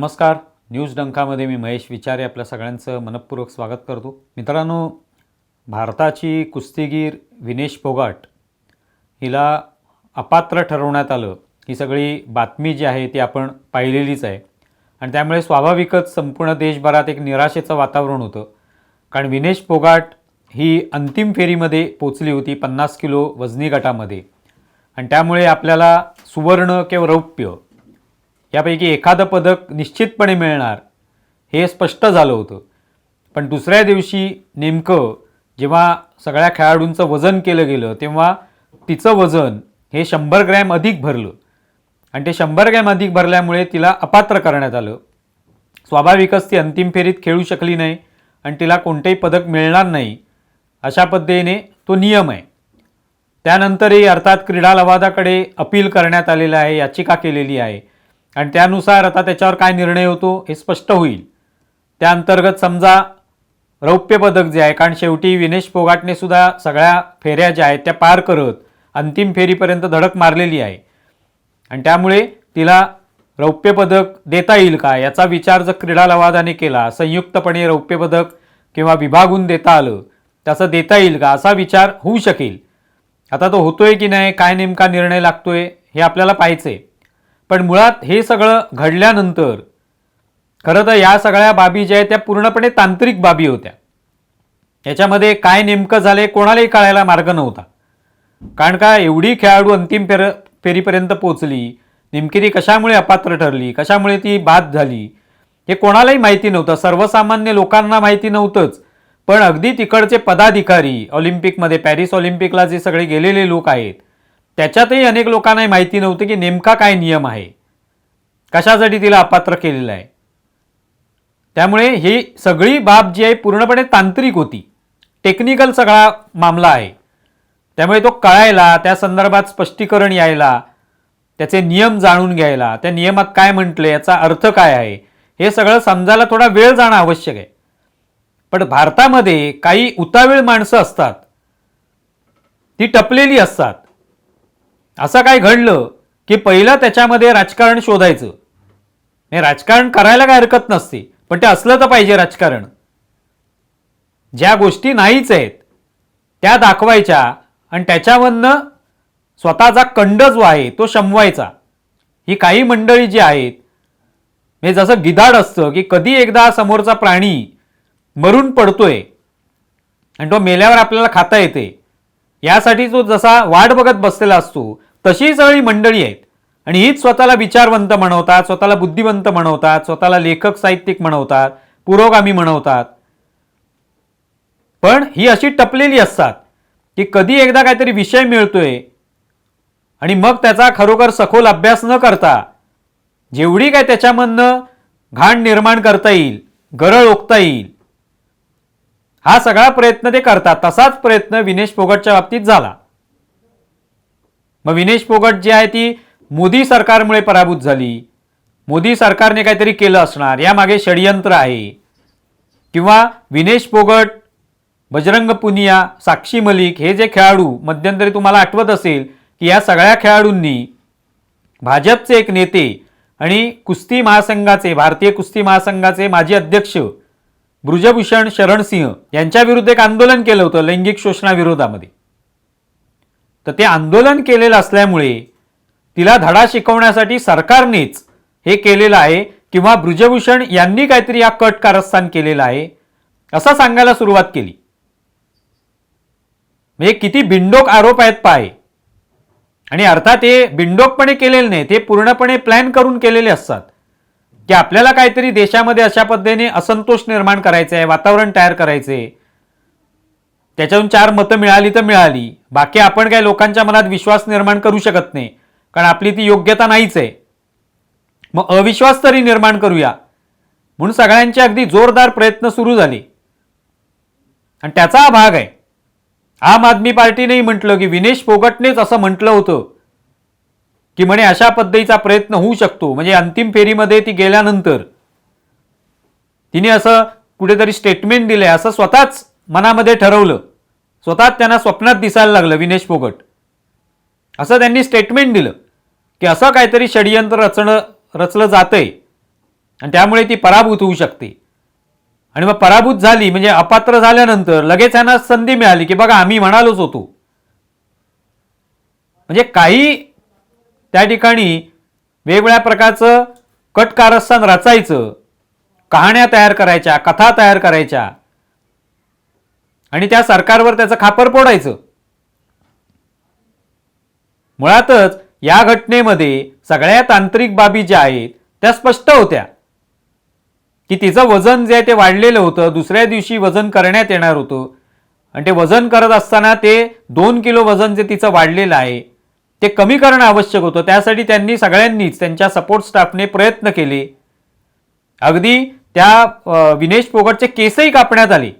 नमस्कार. न्यूज डंकामध्ये मी महेश विचारे आपल्या सगळ्यांचं मनपूर्वक स्वागत करतो. मित्रांनो भारताची कुस्तीगीर विनेश फोगाट हिला अपात्र ठरवण्यात आलं. ही सगळी बातमी जी आहे ती आपण पाहिलेलीच आहे. आणि त्यामुळे स्वाभाविकच संपूर्ण देशभरात एक निराशेचं वातावरण होतं. कारण विनेश फोगाट ही अंतिम फेरीमध्ये पोचली होती पन्नास किलो वजनी गटामध्ये. आणि त्यामुळे आपल्याला सुवर्ण किंवा रौप्य यापैकी एखादं पदक निश्चितपणे मिळणार. हे स्पष्ट झालं होतं. पण दुसऱ्या दिवशी नेमकं जेव्हा सगळ्या खेळाडूंचं वजन केलं गेलं तेव्हा तिचं वजन हे शंभर ग्रॅम अधिक भरलं. आणि ते शंभर ग्रॅम अधिक भरल्यामुळे तिला अपात्र करण्यात आलं. स्वाभाविकच ती अंतिम फेरीत खेळू शकली नाही आणि तिला कोणतेही पदक मिळणार नाही अशा पद्धतीने तो नियम आहे. त्यानंतरही अर्थात क्रीडा लवादाकडे अपील करण्यात आलेलं आहे याचिका केलेली आहे. आणि त्यानुसार आता त्याच्यावर काय निर्णय होतो हे स्पष्ट होईल. त्या अंतर्गत समजा रौप्य पदक जे आहे कारण शेवटी विनेश फोगाटने सुद्धा सगळ्या फेऱ्या ज्या आहेत त्या पार करत अंतिम फेरीपर्यंत धडक मारलेली आहे. आणि त्यामुळे तिला रौप्य पदक देता येईल का याचा विचार जर क्रीडा लवादाने केला संयुक्तपणे रौप्य पदक किंवा विभागून देता आलं त्याचं देता येईल का असा विचार होऊ शकेल. आता तो होतोय की नाही काय नेमका निर्णय लागतोय हे आपल्याला पाहायचं आहे पण मुळात हे सगळं घडल्यानंतर खरं तर या सगळ्या बाबी ज्या आहेत त्या पूर्णपणे तांत्रिक बाबी होत्या. याच्यामध्ये काय नेमकं झाले कोणालाही कळायला मार्ग नव्हता. कारण का एवढी खेळाडू अंतिम फेर फेरीपर्यंत पोचली नेमकी ती कशामुळे अपात्र ठरली कशामुळे ती बाद झाली हे कोणालाही माहिती नव्हतं. सर्वसामान्य लोकांना माहिती नव्हतंच. पण अगदी तिकडचे पदाधिकारी ऑलिम्पिकमध्ये पॅरिस ऑलिम्पिकला जे सगळे गेलेले लोक आहेत त्याच्यातही अनेक लोकांनाही माहिती नव्हतं की नेमका काय नियम आहे. कशासाठी तिला अपात्र केलेलं आहे? त्यामुळे ही सगळी बाब जी आहे पूर्णपणे तांत्रिक होती. टेक्निकल सगळा मामला आहे. त्यामुळे तो कळायला त्या संदर्भात स्पष्टीकरण यायला त्याचे नियम जाणून घ्यायला त्या नियमात काय म्हटले याचा अर्थ काय आहे हे सगळं समजायला थोडा वेळ जाणं आवश्यक आहे. पण भारतामध्ये काही उतावीळ माणसं असतात. ती टपलेली असतात. असं काय घडलं की पहिलं त्याच्यामध्ये राजकारण शोधायचं. हे राजकारण करायला काय हरकत नसते पण ते असलं तर पाहिजे राजकारण. ज्या गोष्टी नाहीच आहेत त्या दाखवायच्या आणि त्याच्यामधनं स्वतःचा कंड जो आहे तो शमवायचा. ही काही मंडळी जी आहेत म्हणजे जसं गिधाड असतं की कधी एकदा समोरचा प्राणी मरून पडतोय आणि तो मेल्यावर आपल्याला खाता येते. यासाठी तो जसा वाट बघत बसलेला असतो तशी सगळी मंडळी आहेत. आणि हीच स्वतःला विचारवंत म्हणवतात स्वतःला बुद्धिवंत म्हणवतात स्वतःला लेखक साहित्यिक म्हणवतात पुरोगामी म्हणवतात. पण ही अशी टपलेली असतात की कधी एकदा काहीतरी विषय मिळतोय आणि मग त्याचा खरोखर सखोल अभ्यास न करता जेवढी काय त्याच्यामधनं घाण निर्माण करता येईल गरळ ओकता येईल हा सगळा प्रयत्न ते करतात. तसाच प्रयत्न विनेश फोगटच्या बाबतीत झाला. मग विनेश फोगट जी आहे ती मोदी सरकारमुळे पराभूत झाली. मोदी सरकारने काहीतरी केलं असणार यामागे षडयंत्र आहे. किंवा विनेश फोगट बजरंग पुनिया साक्षी मलिक हे जे खेळाडू मध्यंतरी तुम्हाला आठवत असेल की या सगळ्या खेळाडूंनी भाजपचे एक नेते आणि कुस्ती महासंघाचे भारतीय कुस्ती महासंघाचे माजी अध्यक्ष ब्रुजभूषण शरणसिंह यांच्या विरुद्ध एक आंदोलन केलं होतं लैंगिक शोषणाविरोधामध्ये. तर ते आंदोलन केलेलं असल्यामुळे तिला धडा शिकवण्यासाठी सरकारनेच हे केलेलं आहे किंवा ब्रुजभूषण यांनी काहीतरी या कट कारस्थान केलेलं आहे असं सांगायला सुरुवात केली. म्हणजे किती बिंडोक आरोप आहेत पाय. आणि अर्थात हे बिंडोकपणे केलेले नाही ते पूर्णपणे प्लॅन करून केलेले असतात. की आपल्याला काहीतरी देशामध्ये अशा पद्धतीने असंतोष निर्माण करायचा आहे वातावरण तयार करायचे त्याच्यातून चार मतं मिळाली तर मिळाली. बाकी आपण काय लोकांच्या मनात विश्वास निर्माण करू शकत नाही. कारण आपली ती योग्यता नाहीच आहे. मग अविश्वास तरी निर्माण करूया. म्हणून सगळ्यांचे अगदी जोरदार प्रयत्न सुरू झाले. आणि त्याचा हा भाग आहे. आम आदमी पार्टीनेही म्हटलं की विनेश फोगटनेच असं म्हटलं होतं. की म्हणे अशा पद्धतीचा प्रयत्न होऊ शकतो. म्हणजे अंतिम फेरीमध्ये ती गेल्यानंतर. तिने असं कुठेतरी स्टेटमेंट दिलंय. असं स्वतःच मनामध्ये ठरवलं. स्वतःच त्यांना स्वप्नात दिसायला लागलं विनेश फोगट. असं त्यांनी स्टेटमेंट दिलं की असं काहीतरी षडयंत्र रचणं रचलं जातंय. आणि त्यामुळे ती पराभूत होऊ शकते. आणि मग पराभूत झाली म्हणजे अपात्र झाल्यानंतर लगेच यांना संधी मिळाली की बघा आम्ही म्हणालोच होतो. म्हणजे काही त्या ठिकाणी वेगवेगळ्या प्रकारचं कट कारस्थान रचायचं कहाण्या तयार करायच्या कथा तयार करायच्या आणि त्या सरकारवर त्याचं खापर फोडायचं. मुळातच या घटनेमध्ये सगळ्या तांत्रिक बाबी ज्या आहेत त्या स्पष्ट होत्या. की तिचं वजन जे आहे ते वाढलेलं होतं दुसऱ्या दिवशी वजन करण्यात येणार होतं. आणि ते वजन करत असताना ते दोन किलो वजन जे तिचं वाढलेलं आहे ते कमी करणं आवश्यक होतं. त्यासाठी त्यांनी सगळ्यांनीच त्यांच्या सपोर्ट स्टाफने प्रयत्न केले. अगदी त्या विनेश फोगटचे केसही कापण्यात आले.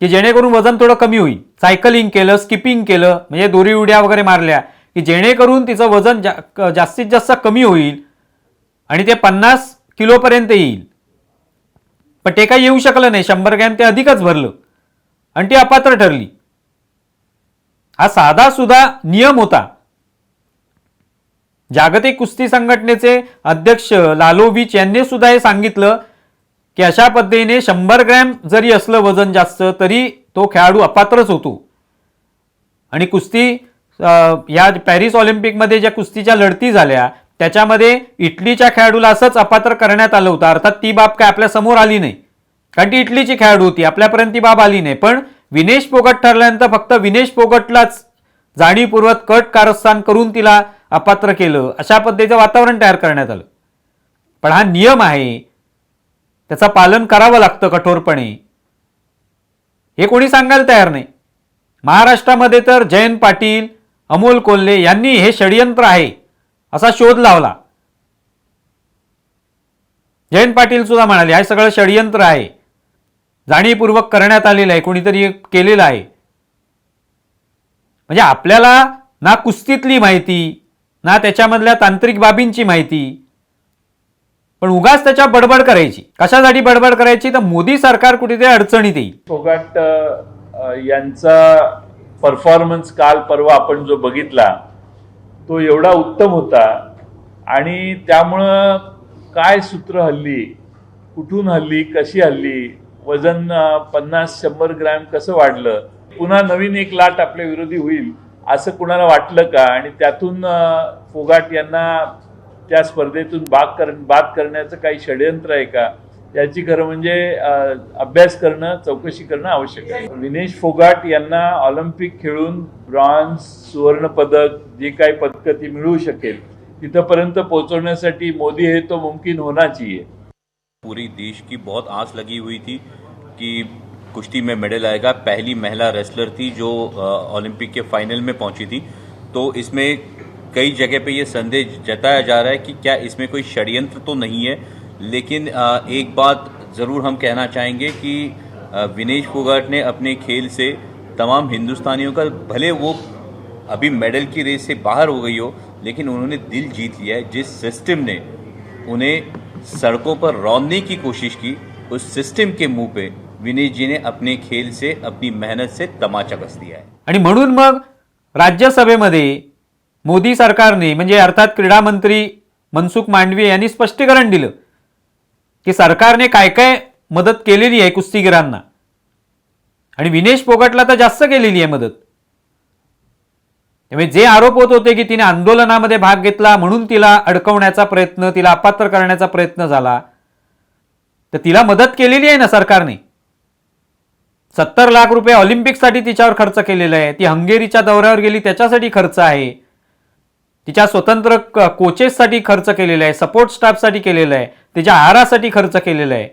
की जेणेकरून वजन थोडं कमी होईल. सायकलिंग केलं स्किपिंग केलं म्हणजे दोरी उड्या वगैरे मारल्या की जेणेकरून तिचं वजन जा जास्तीत जास्त कमी होईल आणि ते पन्नास किलोपर्यंत येईल. पण ते काही येऊ शकलं नाही. शंभर ग्रॅम ते अधिकच भरलं. आणि ती अपात्र ठरली. हा साधा सुद्धा नियम होता. जागतिक कुस्ती संघटनेचे अध्यक्ष लालोविच यांनी सुद्धा हे सांगितलं की अशा पद्धतीने शंभर ग्रॅम जरी असलं वजन जास्त तरी तो खेळाडू अपात्रच होतो. आणि कुस्ती या पॅरिस ऑलिम्पिकमध्ये ज्या कुस्तीच्या लढती झाल्या त्याच्यामध्ये इटलीच्या खेळाडूला असंच अपात्र करण्यात आलं होतं. अर्थात ती बाब काय आपल्यासमोर आली नाही. कारण ती इटलीची खेळाडू होती आपल्यापर्यंत ती बाब आली नाही. पण विनेश पोगट ठरल्यानंतर फक्त विनेश पोगटलाच जाणीवपूर्वक कट कारस्थान करून तिला अपात्र केलं. अशा पद्धतीचं वातावरण तयार करण्यात आलं. पण हा नियम आहे त्याचं पालन करावं लागतं कठोरपणे. हे कोणी सांगायला तयार नाही. महाराष्ट्रामध्ये तर जयंत पाटील अमोल कोल्हे यांनी हे षडयंत्र आहे असा शोध लावला. जयंत पाटील सुद्धा म्हणाले हे सगळं षडयंत्र आहे. जाणीवपूर्वक करण्यात आलेलं आहे कोणीतरी केलेलं आहे. म्हणजे आपल्याला ना कुस्तीतली माहिती ना त्याच्यामधल्या तांत्रिक बाबींची माहिती पण उगाच त्याच्या बडबड करायची. कशासाठी बडबड करायची? तर मोदी सरकार कुठेतरी अडचणीत येईल. फोगाट यांचा परफॉर्मन्स काल परवा आपण जो बघितला तो एवढा उत्तम होता आणि त्यामुळं काय सूत्र हल्ली कुठून हल्ली कशी हल्ली वजन पन्नास शंभर ग्रॅम कसं वाढलं पुन्हा नवीन एक लाट आपल्या विरोधी होईल असं कुणाला वाटलं का? आणि त्यातून फोगाट यांना त्या स्पर्धेतून बाग कर बाद करण्याचं काही षडयंत्र आहे का? याची खरं म्हणजे अभ्यास करणं चौकशी करणं आवश्यक आहे. विनेश फोगाट यांना ऑलिम्पिक खेळून ब्रॉन्झ सुवर्ण पदक जे काही पदकं ती मिळू शकेल तिथपर्यंत पोहोचवण्यासाठी मोदी हे तो मुमकिन होना चाहिए पूरी देश की बहुत आस लगी हुई थी कि कुश्ती में मेडल आएगा। पहली महिला रेसलर थी जो ऑलिम्पिक ओलंपिक के फाइनल में पहुंची थी। तो इसमें कई जगह पे ये संदेह जताया जा रहा है कि क्या इसमें कोई षड्यंत्र तो नहीं है, लेकिन एक बात ज़रूर हम कहना चाहेंगे कि विनेश फोगाट ने अपने खेल से तमाम हिंदुस्तानियों का, भले वो अभी मेडल की रेस से बाहर हो गई हो, लेकिन उन्होंने दिल जीत लिया है। जिस सिस्टम ने उन्हें सड़कों पर रौंदने की कोशिश की, उस सिस्टम के मुँह पे विनेश जी ने अपने खेल से, अपनी मेहनत से तमाचा कस दिया है। आणि म्हणून मग राज्यसभेमध्ये मोदी सरकारने म्हणजे अर्थात क्रीडा मंत्री मनसुख मांडवी यांनी स्पष्टीकरण दिलं की सरकारने काय काय मदत केलेली आहे कुस्तीगिरांना. आणि विनेश फोगटला तर जास्त केलेली आहे मदत. त्यामुळे जे आरोप होत होते की तिने आंदोलनामध्ये भाग घेतला म्हणून तिला अडकवण्याचा प्रयत्न तिला अपात्र करण्याचा प्रयत्न झाला तर तिला मदत केलेली आहे ना सरकारने? सत्तर लाख रुपये ऑलिम्पिकसाठी तिच्यावर खर्च केलेला आहे. ती हंगेरीच्या दौऱ्यावर गेली त्याच्यासाठी खर्च आहे. तिच्या स्वतंत्र क- कोचेससाठी खर्च केलेला आहे सपोर्ट स्टाफसाठी केलेला आहे तिच्या आहारासाठी खर्च केलेला आहे.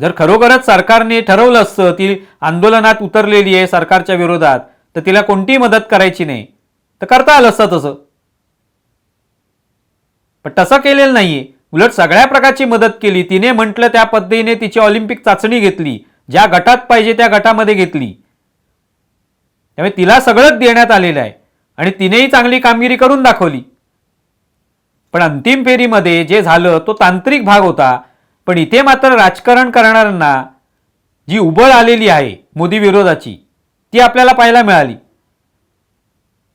जर खरोखरच सरकारने ठरवलं असतं ती आंदोलनात उतरलेली आहे सरकारच्या विरोधात तर तिला कोणतीही मदत करायची नाही? तर करता आलं असतं तसं. पण तसं केलेलं नाहीये. उलट सगळ्या प्रकारची मदत केली. तिने म्हटलं त्या पद्धतीने तिची ऑलिम्पिक चाचणी घेतली. ज्या गटात पाहिजे त्या गटामध्ये घेतली. त्यामुळे तिला सगळंच देण्यात आलेलं आहे. आणि तिनेही चांगली कामगिरी करून दाखवली. पण अंतिम फेरीमध्ये जे झालं तो तांत्रिक भाग होता. पण इथे मात्र राजकारण करणाऱ्यांना जी उबळ आलेली आहे मोदी विरोधाची ती आपल्याला पाहायला मिळाली.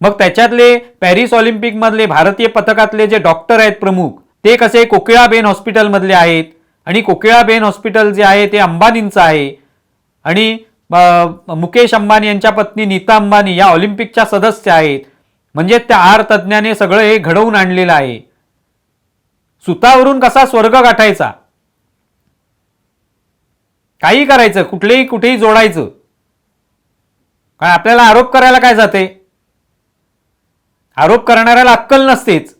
मग त्याच्यातले पॅरिस ऑलिम्पिकमधले भारतीय पथकातले जे डॉक्टर आहेत प्रमुख ते कसे कोकिळाबेन हॉस्पिटलमधले आहेत आणि कोकिळाबेन हॉस्पिटल जे आहे ते अंबानींचं आहे आणि मुकेश अंबानी यांच्या पत्नी नीता अंबानी या ऑलिम्पिकच्या सदस्य आहेत. म्हणजे त्या आर तज्ज्ञाने सगळं हे घडवून आणलेलं आहे. सुतावरून कसा स्वर्ग गाठायचा? काही करायचं कुठलेही कुठेही जोडायचं. कारण आपल्याला आरोप करायला काय जाते? आरोप करणाऱ्याला अक्कल नसतेच.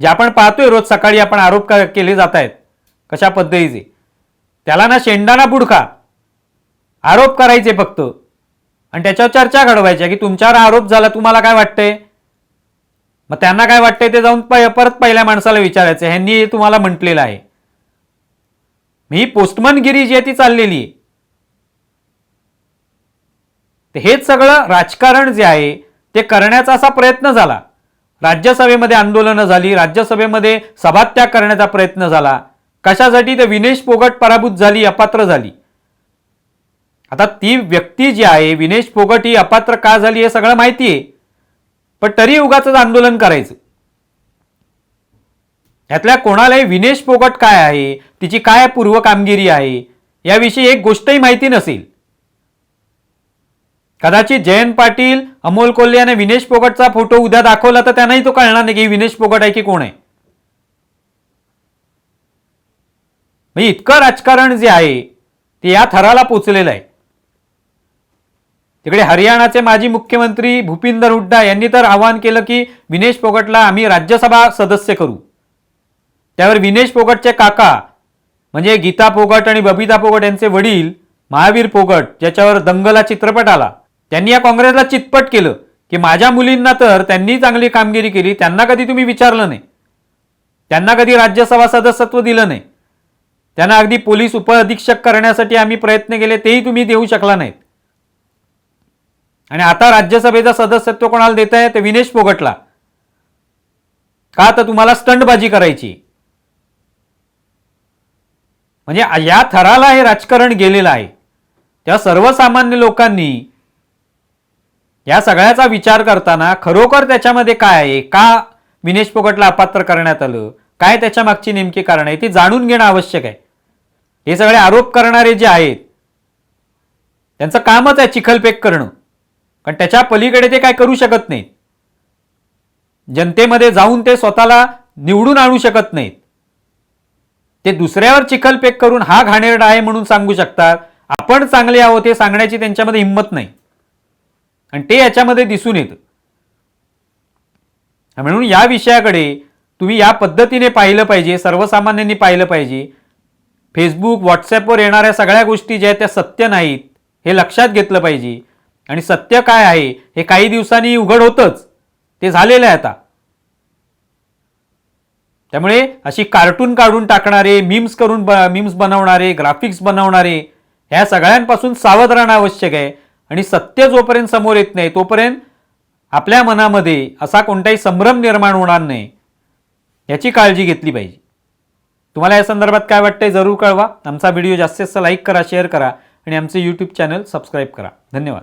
जे आपण पाहतोय रोज सकाळी आपण आरोप केले जात आहेत कशा पद्धतीचे? त्याला ना शेंडाना बुडका. आरोप करायचे फक्त. आणि त्याच्यावर चर्चा घडवायच्या की तुमच्यावर आरोप झाला तुम्हाला काय वाटतंय? मग त्यांना काय वाटतंय ते जाऊन प- परत पहिल्या माणसाला विचारायचं. ह्यांनी हे तुम्हाला म्हटलेलं आहे. ही पोस्टमनगिरी जी आहे ती चाललेली आहे. तर हेच सगळं राजकारण जे आहे ते करण्याचा असा प्रयत्न झाला. राज्यसभेमध्ये आंदोलनं झाली राज्यसभेमध्ये सभात्याग करण्याचा प्रयत्न झाला. कशासाठी? तर विनेश पोगट पराभूत झाली अपात्र झाली. आता ती व्यक्ती जी आहे विनेश फोगट ही अपात्र का झाली हे सगळं माहिती आहे. पण तरी उगाच आंदोलन करायचं. यातल्या कोणालाही विनेश फोगट काय आहे तिची काय पूर्व कामगिरी आहे याविषयी एक गोष्टही माहिती नसेल. कदाचित जयंत पाटील अमोल कोल्हे याने विनेश फोगटचा फोटो उद्या दाखवला तर त्यांनाही तो कळणार नाही की विनेश फोगट आहे की कोण आहे. म्हणजे इतकं राजकारण जे आहे ते या थराला पोचलेलं आहे. तिकडे हरियाणाचे माजी मुख्यमंत्री भूपिंदर हुड्डा यांनी तर आवाहन केलं की विनेश पोगटला आम्ही राज्यसभा सदस्य करू. त्यावर विनेश पोगटचे काका म्हणजे गीता पोगट आणि बबिता पोगट यांचे वडील महावीर पोगट ज्याच्यावर दंगला चित्रपट आला. त्यांनी या काँग्रेसला चितपट केलं की माझ्या मुलींना तर त्यांनी चांगली कामगिरी केली त्यांना कधी तुम्ही विचारलं नाही. त्यांना कधी राज्यसभा सदस्यत्व दिलं नाही. त्यांना अगदी पोलीस उपअधीक्षक करण्यासाठी आम्ही प्रयत्न केले तेही तुम्ही देऊ शकला नाहीत. आणि आता राज्यसभेचं सदस्यत्व कोणाला देत आहे? ते विनेश पोगटला. का तर तुम्हाला स्टंटबाजी करायची? म्हणजे या थराला हे राजकारण गेलेलं आहे. त्या सर्वसामान्य लोकांनी या सगळ्याचा विचार करताना खरोखर त्याच्यामध्ये काय आहे? का विनेश पोगटला अपात्र करण्यात आलं? काय त्याच्या मागची नेमकी कारण आहे ती जाणून घेणं आवश्यक आहे. हे सगळे आरोप करणारे जे आहेत त्यांचं कामच आहे चिखलपेक करणं. कारण त्याच्या पलीकडे ते काय करू शकत नाहीत. जनतेमध्ये जाऊन ते स्वतःला निवडून आणू शकत नाहीत. ते दुसऱ्यावर चिखलपेक करून हा घाणेरडा आहे म्हणून सांगू शकतात. आपण चांगले आहोत हे सांगण्याची त्यांच्यामध्ये हिंमत नाही. आणि ते याच्यामध्ये दिसून येतं. म्हणून या विषयाकडे तुम्ही या पद्धतीने पाहिलं पाहिजे सर्वसामान्यांनी पाहिलं पाहिजे. फेसबुक व्हॉट्सॲपवर येणाऱ्या सगळ्या गोष्टी ज्या आहेत त्या सत्य नाहीत हे लक्षात घेतलं पाहिजे. आणि सत्य काय आहे हे काही दिवसांनी उघड होतंच. ते झालेलं आहे आता. त्यामुळे अशी कार्टून काढून टाकणारे मीम्स करून मीम्स बनवणारे ग्राफिक्स बनवणारे ह्या सगळ्यांपासून सावध राहणं आवश्यक आहे. आणि सत्य जोपर्यंत समोर येत नाही तोपर्यंत आपल्या मनामध्ये असा कोणताही संभ्रम निर्माण होणार नाही. याची काळजी घेतली पाहिजे. तुम्हाला या संदर्भात काय वाटतंय जरूर कळवा. आमचा व्हिडिओ जास्तीत जास्त लाईक करा शेअर करा आणि आमचे यूट्यूब चॅनल सबस्क्राईब करा. धन्यवाद.